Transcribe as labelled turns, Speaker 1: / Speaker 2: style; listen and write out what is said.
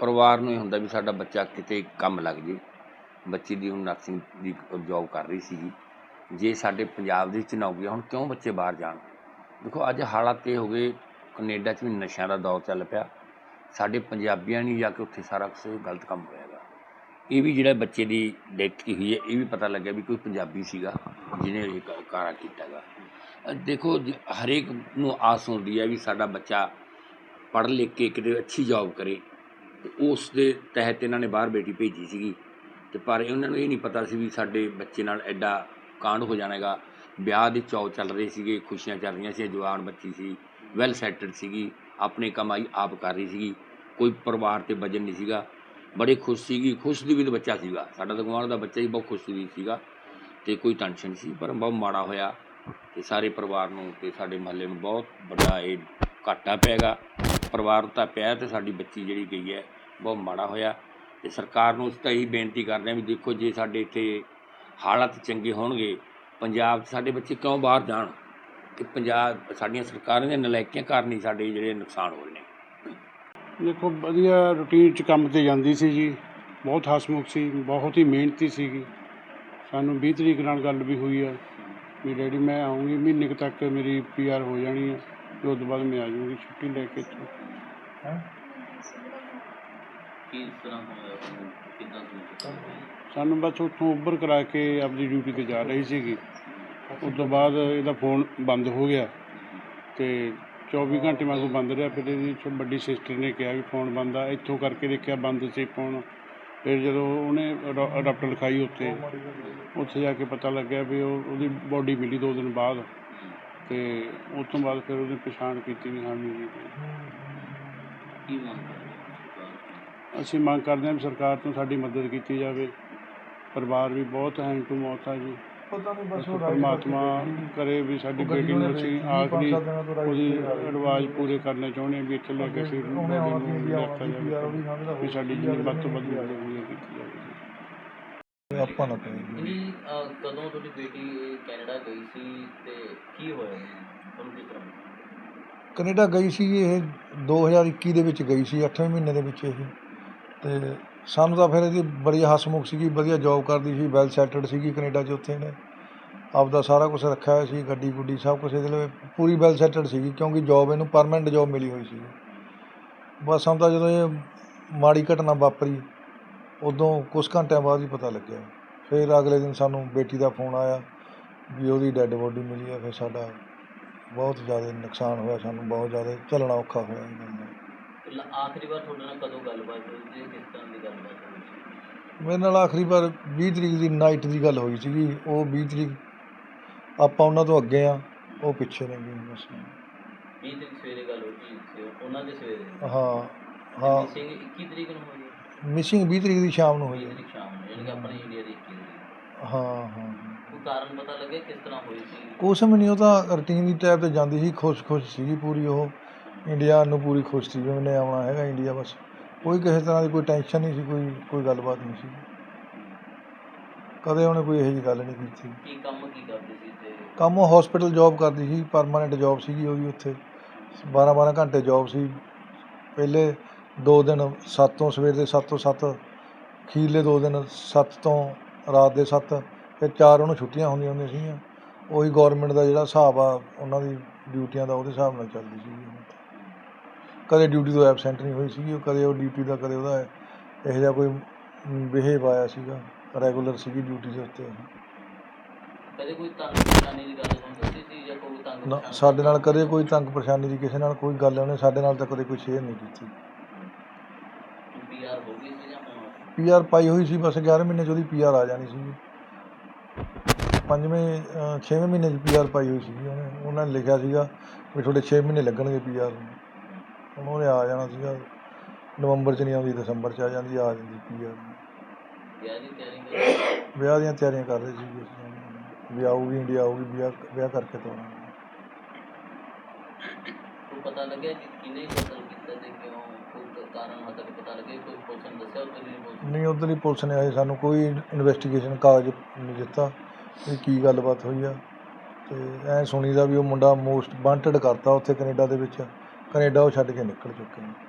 Speaker 1: ਪਰਿਵਾਰ ਨੂੰ ਇਹ ਹੁੰਦਾ ਵੀ ਸਾਡਾ ਬੱਚਾ ਕਿਤੇ ਕੰਮ ਲੱਗ ਜੇ। ਬੱਚੀ ਦੀ ਹੁਣ ਨਰਸਿੰਗ ਦੀ ਜੌਬ ਕਰ ਰਹੀ ਸੀਗੀ। ਜੇ ਸਾਡੇ ਪੰਜਾਬ ਦੇ ਵਿੱਚ ਨਾ ਹੋ ਗਿਆ ਹੁਣ ਕਿਉਂ ਬੱਚੇ ਬਾਹਰ ਜਾਣ? ਦੇਖੋ ਅੱਜ ਹਾਲਾਤ ਇਹ ਹੋ ਗਏ ਕੈਨੇਡਾ 'ਚ ਵੀ ਨਸ਼ਿਆਂ ਦਾ ਦੌਰ ਚੱਲ ਪਿਆ। ਸਾਡੇ ਪੰਜਾਬੀਆਂ ਨੇ ਜਾ ਕੇ ਉੱਥੇ ਸਾਰਾ ਕੁਛ ਗਲਤ ਕੰਮ ਹੋਇਆਗਾ ਇਹ ਵੀ ਜਿਹੜਾ ਬੱਚੇ ਦੀ ਡੈਥ ਕੀ ਹੋਈ ਹੈ ਇਹ ਵੀ ਪਤਾ ਲੱਗਿਆ ਵੀ ਕੋਈ ਪੰਜਾਬੀ ਸੀਗਾ ਜਿਹਨੇ ਇਹ ਕਾਰਾ ਕੀਤਾਗਾ ਅ, ਦੇਖੋ ਜ- ਹਰੇਕ ਨੂੰ ਆਸ ਹੁੰਦੀ ਹੈ ਵੀ ਸਾਡਾ ਬੱਚਾ ਪੜ੍ਹ ਲਿਖ ਕੇ ਕਿਤੇ ਅੱਛੀ ਜੌਬ ਕਰੇ। ਉਸ ਦੇ ਤਹਿਤ ਇਹਨਾਂ ਨੇ ਬਾਹਰ ਬੇਟੀ ਭੇਜੀ ਸੀਗੀ। ਤੇ ਪਰ ਉਹਨਾਂ ਨੂੰ ਇਹ ਨਹੀਂ ਪਤਾ ਸੀ ਵੀ ਸਾਡੇ ਬੱਚੇ ਨਾਲ ਐਡਾ ਕਾਂਡ ਹੋ ਜਾਣਾਗਾ। ਵਿਆਹ ਦੇ ਚੌ ਚੱਲ ਰਹੇ ਸੀਗੇ, ਖੁਸ਼ੀਆਂ ਚੱਲ ਰਹੀਆਂ ਸੀ, ਜਵਾਨ ਬੱਚੀ ਸੀ ਵੈਲ ਸੈਟਲਡ ਸੀਗੀ, ਆਪਣੇ ਕਮਾਈ ਆਪ ਕਰ ਰਹੀ ਸੀਗੀ, ਕੋਈ ਪਰਿਵਾਰ ਤੇ ਵਜਨ ਨਹੀਂ ਸੀਗਾ। ਬੜੇ ਖੁਸ਼ ਸੀਗੀ, ਖੁਸ਼ ਦੀ ਵੀ ਤਾਂ ਬੱਚਾ ਸੀਗਾ। ਸਾਡਾ ਤਾਂ ਗੁਆਂਢ ਦਾ ਬੱਚਾ ਹੀ ਬਹੁਤ ਖੁਸ਼ ਵੀ ਸੀਗਾ ਤੇ ਕੋਈ ਟੈਨਸ਼ਨ ਸੀ, ਪਰ ਬਹੁਤ ਮਾੜਾ ਹੋਇਆ ਤੇ ਸਾਰੇ ਪਰਿਵਾਰ ਨੂੰ ਤੇ ਸਾਡੇ ਮਹੱਲੇ ਨੂੰ ਬਹੁਤ ਵੱਡਾ ਇਹ ਘਾਟਾ ਪੈਗਾ ਪਰਿਵਾਰ ਤਾਂ ਪਿਆ ਤੇ ਸਾਡੀ ਬੱਚੀ ਜਿਹੜੀ ਗਈ ਹੈ ਬਹੁਤ ਮਾੜਾ ਹੋਇਆ ਤੇ ਸਰਕਾਰ ਨੂੰ ਉਸ ਤਾਂ ਇਹੀ ਬੇਨਤੀ ਕਰਦੇ ਹਾਂ ਵੀ ਦੇਖੋ ਜੇ ਸਾਡੇ ਇੱਥੇ ਹਾਲਾਤ ਚੰਗੇ ਹੋਣਗੇ ਪੰਜਾਬ 'ਚ ਸਾਡੇ ਬੱਚੇ ਕਿਉਂ ਬਾਹਰ ਜਾਣ? ਕਿ ਪੰਜਾਬ ਸਾਡੀਆਂ ਸਰਕਾਰਾਂ ਦੀਆਂ ਨਲਾਇਕੀਆਂ ਕਾਰਨ ਹੀ ਸਾਡੇ ਜਿਹੜੇ ਨੁਕਸਾਨ ਹੋ ਰਹੇ ਨੇ।
Speaker 2: ਦੇਖੋ ਵਧੀਆ ਰੂਟੀਨ 'ਚ ਕੰਮ ਤੇ ਜਾਂਦੀ ਸੀ ਜੀ। ਬਹੁਤ ਹਸਮੁਖ ਸੀ ਬਹੁਤ ਹੀ ਮਿਹਨਤੀ ਸੀਗੀ। ਸਾਨੂੰ 20 ਤਰੀਕ ਨਾਲ ਗੱਲ ਵੀ ਹੋਈ ਆ ਵੀ ਡੈਡੀ ਮੈਂ ਆਉਂਗੀ ਮਹੀਨੇ ਕੁ ਤੱਕ ਮੇਰੀ ਪੀਆਰ ਹੋ ਜਾਣੀ ਆ ਤੇ ਉਸ ਤੋਂ ਬਾਅਦ ਮੈਂ ਆ ਜਾਊਂਗੀ ਛੁੱਟੀ ਲੈ ਕੇ ਇੱਥੋਂ।
Speaker 1: ਕਿਸ ਤਰ੍ਹਾਂ ਕਿੱਦਾਂ
Speaker 2: ਸਾਨੂੰ ਬਸ ਉੱਥੋਂ ਉੱਭਰ ਕਰਾ ਕੇ ਆਪਣੀ ਡਿਊਟੀ ਤੇ ਜਾ ਰਹੀ ਸੀਗੀ। ਉਸ ਤੋਂ ਬਾਅਦ ਇਹਦਾ ਫੋਨ ਬੰਦ ਹੋ ਗਿਆ ਤੇ 24 ਘੰਟੇ ਮੈਂ ਕੋ ਬੰਦ ਰਿਹਾ। ਫਿਰ ਇਹਦੀ ਛੋ- ਵੱਡੀ ਸਿਸਟਰ ਨੇ ਕਿਹਾ ਵੀ ਫੋਨ ਬੰਦ ਆ। ਇੱਥੋਂ ਕਰਕੇ ਦੇਖਿਆ ਬੰਦ ਸੀ ਫੋਨ ਫਿਰ ਜਦੋਂ ਉਹਨੇ ਅਡਾਪਟਰ ਲਿਖਾਈ ਉੱਥੇ ਉੱਥੇ ਜਾ ਕੇ ਪਤਾ ਲੱਗਿਆ ਵੀ ਉਹ ਉਹਦੀ ਬੋਡੀ ਮਿਲੀ ਦੋ ਦਿਨ ਬਾਅਦ। ਤੇ ਉਸ ਤੋਂ ਬਾਅਦ ਫਿਰ ਉਹਨੇ ਪਛਾਣ ਕੀਤੀ ਵੀ ਹਾਂ ਮੇਰੀ
Speaker 1: ਕੀ ਮੰਗ
Speaker 2: ਅਸੀਂ ਮੰਗ ਕਰਦੇ ਹਾਂ ਵੀ ਸਰਕਾਰ ਤੋਂ ਸਾਡੀ ਮਦਦ ਕੀਤੀ ਜਾਵੇ। ਪਰਿਵਾਰ ਵੀ ਬਹੁਤ ਹੈਂਡ ਟੂ ਮੌਤ ਆ ਜੀ।
Speaker 3: ਪਤਾ ਨਹੀਂ ਬਸ
Speaker 2: ਬਸ
Speaker 3: ਉਹ
Speaker 2: ਪਰਮਾਤਮਾ ਕਰੇ ਵੀ ਸਾਡੀ ਬੇਟੀ ਨੂੰ ਅਸੀਂ ਆਖਰੀ ਉਹਦੀ। ਰਿਵਾਜ ਪੂਰੇ ਕਰਨੇ ਚਾਹੁੰਦੇ ਹਾਂ ਵੀ ਇੱਥੇ ਲੈ ਕੇ ਅਸੀਂ
Speaker 3: ਉਹਨੇ ਵੀ
Speaker 2: ਜਾਵੇ।
Speaker 3: ਸਮਝਦਾ
Speaker 2: ਵੀ ਸਾਡੀ ਜਿੰਨੀ ਵੱਧ ਤੋਂ ਵੱਧ ਮਦਦ ਹੋਈ ਕੀਤੀ ਜਾਵੇ
Speaker 3: ਆਪਾਂ ਨਾ
Speaker 4: ਕਦੋਂ ਤੁਹਾਡੀ ਬੇਟੀ ਕੈਨੇਡਾ ਗਈ ਸੀ ਤੇ ਕੀ ਹੋਇਆ ਉਹਨੂੰ ਕਿਸ ਤਰ੍ਹਾਂ
Speaker 3: ਕੈਨੇਡਾ ਗਈ ਸੀ ਇਹ 2021 ਦੇ ਵਿੱਚ ਗਈ ਸੀ 8ਵੇਂ ਮਹੀਨੇ ਦੇ ਵਿੱਚ ਇਹ। ਅਤੇ ਸਾਨੂੰ ਤਾਂ ਫਿਰ ਇਹਦੀ ਬੜੀ ਹਸਮੁਖ ਸੀਗੀ, ਵਧੀਆ ਜੋਬ ਕਰਦੀ ਸੀ ਵੈੱਲ ਸੈਟਲਡ ਸੀਗੀ ਕੈਨੇਡਾ 'ਚ ਉੱਥੇ ਨੇ ਆਪਦਾ ਸਾਰਾ ਕੁਛ ਰੱਖਿਆ ਹੋਇਆ ਸੀ, ਗੱਡੀ ਗੁੱਡੀ ਸਭ ਕੁਛ ਇਹਦੇ ਲਈ ਪੂਰੀ ਵੈੱਲ ਸੈਟਲਡ ਸੀਗੀ ਕਿਉਂਕਿ ਜੋਬ ਇਹਨੂੰ ਪਰਮਾਨੈਂਟ ਜੋਬ ਮਿਲੀ ਹੋਈ ਸੀ ਬਸ ਸਾਨੂੰ ਤਾਂ ਜਦੋਂ ਇਹ ਮਾੜੀ ਘਟਨਾ ਵਾਪਰੀ, ਉਦੋਂ ਕੁਝ ਘੰਟਿਆਂ ਬਾਅਦ ਹੀ ਪਤਾ ਲੱਗਿਆ। ਫਿਰ ਅਗਲੇ ਦਿਨ ਸਾਨੂੰ ਬੇਟੀ ਦਾ ਫੋਨ ਆਇਆ ਵੀ ਉਹਦੀ ਡੈੱਡ ਬੋਡੀ ਮਿਲੀ ਹੈ, ਫਿਰ ਸਾਡਾ ਬਹੁਤ ਜ਼ਿਆਦਾ ਨੁਕਸਾਨ ਹੋਇਆ ਸਾਨੂੰ, ਬਹੁਤ ਜ਼ਿਆਦਾ ਚੱਲਣਾ ਔਖਾ ਹੋਇਆ ਇਹ ਗੱਲ ਦਾ।
Speaker 4: ਆਖਰੀ ਵਾਰ ਤੁਹਾਡੇ ਨਾਲ ਕਦੋਂ ਗੱਲਬਾਤ ਹੋਈ ਸੀ? ਕਿਸ ਤਰ੍ਹਾਂ ਦੀ ਗੱਲਬਾਤ ਹੋਈ ਸੀ?
Speaker 3: ਮੇਰੇ ਨਾਲ ਆਖਰੀ ਵਾਰ 20 ਤਰੀਕ ਦੀ ਨਾਈਟ ਦੀ ਗੱਲ ਹੋਈ ਸੀਗੀ। ਉਹ 20 ਤਰੀਕ ਆਪਾਂ ਉਹਨਾਂ ਤੋਂ ਅੱਗੇ ਆ। ਉਹ ਪਿੱਛੇ ਨੇ ਗਏ ਬਸ।
Speaker 4: 20 ਦਿਨ ਸਵੇਰੇ ਗੱਲ ਹੋਈ ਸੀ ਉਹਨਾਂ ਦੇ ਸਵੇਰੇ?
Speaker 3: ਹਾਂ ਹਾਂ।
Speaker 4: ਸਿੰਘ 21 ਤਰੀਕ ਨੂੰ ਹੋਈ ਹੈ?
Speaker 3: ਮਿਸਿੰਗ 20 ਤਰੀਕ ਦੀ ਸ਼ਾਮ ਨੂੰ
Speaker 4: 20
Speaker 3: ਹੋਈ ਹੈ।
Speaker 4: ਤਰੀਕ ਸ਼ਾਮ ਨੂੰ ਯਾਨੀ ਕਿ ਆਪਣੇ ਇੰਡੀਆ ਦੀ 21 ਤਰੀਕ।
Speaker 3: ਹਾਂ ਹਾਂ।
Speaker 4: ਕੋਈ ਕਾਰਨ ਪਤਾ ਲੱਗਿਆ ਕਿਸ ਤਰ੍ਹਾਂ ਹੋਈ ਸੀ?
Speaker 3: ਕੁਛ ਵੀ ਨਹੀਂ ਉਹ ਤਾਂ ਰੂਟੀਨ ਦੀ ਟਾਈਪ ਤੇ ਜਾਂਦੀ ਸੀ ਖੁਸ਼-ਖੁਸ਼ ਸੀਗੀ ਪੂਰੀ ਉਹ। ਇੰਡੀਆ ਨੂੰ ਪੂਰੀ ਖੁਸ਼ ਸੀ ਵੀ ਉਹਨੇ ਆਉਣਾ ਹੈਗਾ ਇੰਡੀਆ ਬਸ। ਕੋਈ ਕਿਸੇ ਤਰ੍ਹਾਂ ਦੀ ਕੋਈ ਟੈਨਸ਼ਨ ਨਹੀਂ ਸੀ ਕੋਈ ਕੋਈ ਗੱਲਬਾਤ ਨਹੀਂ ਸੀ। ਕਦੇ ਉਹਨੇ ਕੋਈ ਇਹੋ ਜਿਹੀ ਗੱਲ ਨਹੀਂ ਕੀਤੀ।
Speaker 4: ਕੀ ਕੰਮ ਕੀ ਕਰਦੇ ਸੀ ਤੇ?
Speaker 3: ਕੰਮ ਉਹ ਹਸਪੀਟਲ ਜੌਬ ਕਰਦੀ ਸੀ ਪਰਮਾਨੈਂਟ ਜੌਬ ਸੀਗੀ ਉਹਦੀ ਉੱਥੇ। 12 12 ਘੰਟੇ ਜੌਬ ਸੀ। ਪਹਿਲੇ ਦੋ ਦਿਨ 7 ਤੋਂ ਸਵੇਰ ਦੇ 7 ਤੋਂ 7 ਅਖੀਰਲੇ ਦੋ ਦਿਨ 7 ਤੋਂ ਰਾਤ ਦੇ 7 ਫਿਰ ਚਾਰ ਉਹਨੂੰ ਛੁੱਟੀਆਂ ਹੁੰਦੀਆਂ ਹੁੰਦੀਆਂ ਸੀਗੀਆਂ। ਉਹੀ ਗਵਰਨਮੈਂਟ ਦਾ ਜਿਹੜਾ ਹਿਸਾਬ ਆ ਉਹਨਾਂ ਦੀ ਡਿਊਟੀਆਂ ਦਾ ਉਹਦੇ ਹਿਸਾਬ ਨਾਲ ਚੱਲਦੀ ਉਹ। ਕਦੇ ਡਿਊਟੀ ਤੋਂ ਐਬਸੈਂਟ ਨਹੀਂ ਹੋਈ ਸੀਗੀ ਉਹ ਕਦੇ ਉਹ ਡਿਊਟੀ ਦਾ ਕਦੇ ਉਹਦਾ ਇਹੋ ਜਿਹਾ ਕੋਈ ਬਿਹੇਵ ਆਇਆ ਸੀਗਾ ਰੈਗੂਲਰ ਸੀਗੀ ਡਿਊਟੀ ਦੇ ਉੱਤੇ।
Speaker 4: ਕਦੇ ਕੋਈ ਤੰਗ ਪਰੇਸ਼ਾਨੀ ਦੀ ਗੱਲ ਤੁਹਾਨੂੰ ਦੱਸੀ ਸੀ ਜਾਂ ਕੋਈ ਤੰਗ
Speaker 3: ਨਾ? ਸਾਡੇ ਨਾਲ ਕਦੇ ਕੋਈ ਤੰਗ ਪਰੇਸ਼ਾਨੀ ਦੀ ਕਿਸੇ ਨਾਲ ਕੋਈ ਗੱਲ ਉਹਨੇ ਸਾਡੇ ਨਾਲ ਤਾਂ ਕਦੇ ਕੋਈ ਸ਼ੇਅਰ ਨਹੀਂ ਕੀਤੀ।
Speaker 4: PR ਹੋ ਗਈ ਸੀ ਜਾਂ ਹੁਣ
Speaker 3: ਪੀਆਰ ਪਾਈ ਹੋਈ ਸੀ ਬਸ 11 ਮਹੀਨੇ ਚ ਉਹਦੀ ਪੀਆਰ ਆ ਜਾਣੀ ਸੀ ਪੰਜਵੇਂ ਛੇਵੇਂ ਮਹੀਨੇ ਚ ਪੀਆਰ ਪਾਈ ਹੋਈ ਸੀ ਉਹਨੇ। ਉਹਨਾਂ ਨੇ ਲਿਖਿਆ ਸੀਗਾ ਵੀ ਤੁਹਾਡੇ 6 ਮਹੀਨੇ ਲੱਗਣਗੇ ਪੀਆਰ ਨੂੰ। ਉਹਨੇ ਆ ਜਾਣਾ ਸੀਗਾ। ਨਵੰਬਰ ਚ ਨਹੀਂ ਆਉਂਦੀ ਦਸੰਬਰ ਚ ਆ ਜਾਂਦੀ ਆ ਜਾਂਦੀ ਪੀਆਰ
Speaker 4: ਵਿਆਹ ਦੀ ਤਿਆਰੀ ਕਰ ਰਹੇ ਸੀ?
Speaker 3: ਵਿਆਹ ਦੀਆਂ ਤਿਆਰੀਆਂ ਕਰ ਰਹੇ ਸੀ ਵੀ ਆਊਗੀ ਇੰਡੀਆ ਆਊਗੀ ਵਿਆਹ ਵਿਆਹ ਕਰਕੇ ਤੋਰਾਂਗੇ
Speaker 4: ਕੋਈ ਪਤਾ ਲੱਗਿਆ ਕਿ ਕਿਹਨੇ ਕਤਲ ਕੀਤਾ ਤੇ ਕਿਉਂ ਕੋਈ ਕਾਰਨ ਤੱਕ ਪਤਾ ਲੱਗਿਆ ਕੋਈ ਦੱਸਿਆ?
Speaker 3: ਨਹੀਂ ਉੱਧਰ ਹੀ ਪੁਲਿਸ ਨੇ? ਆਏ ਸਾਨੂੰ ਕੋਈ ਇਨਵੈਸਟੀਗੇਸ਼ਨ ਕਾਗਜ਼ ਨਹੀਂ ਦਿੱਤਾ ਵੀ ਕੀ ਗੱਲਬਾਤ ਹੋਈ ਆ। ਤੇ ਐ ਸੁਣੀਦਾ ਵੀ ਉਹ ਮੁੰਡਾ ਮੋਸਟ ਵਾਂਟਡ ਕਰਤਾ ਉੱਥੇ ਕੈਨੇਡਾ ਦੇ ਵਿੱਚ। ਕੈਨੇਡਾ ਉਹ ਛੱਡ ਕੇ ਨਿਕਲ ਚੁੱਕੇ ਨੇ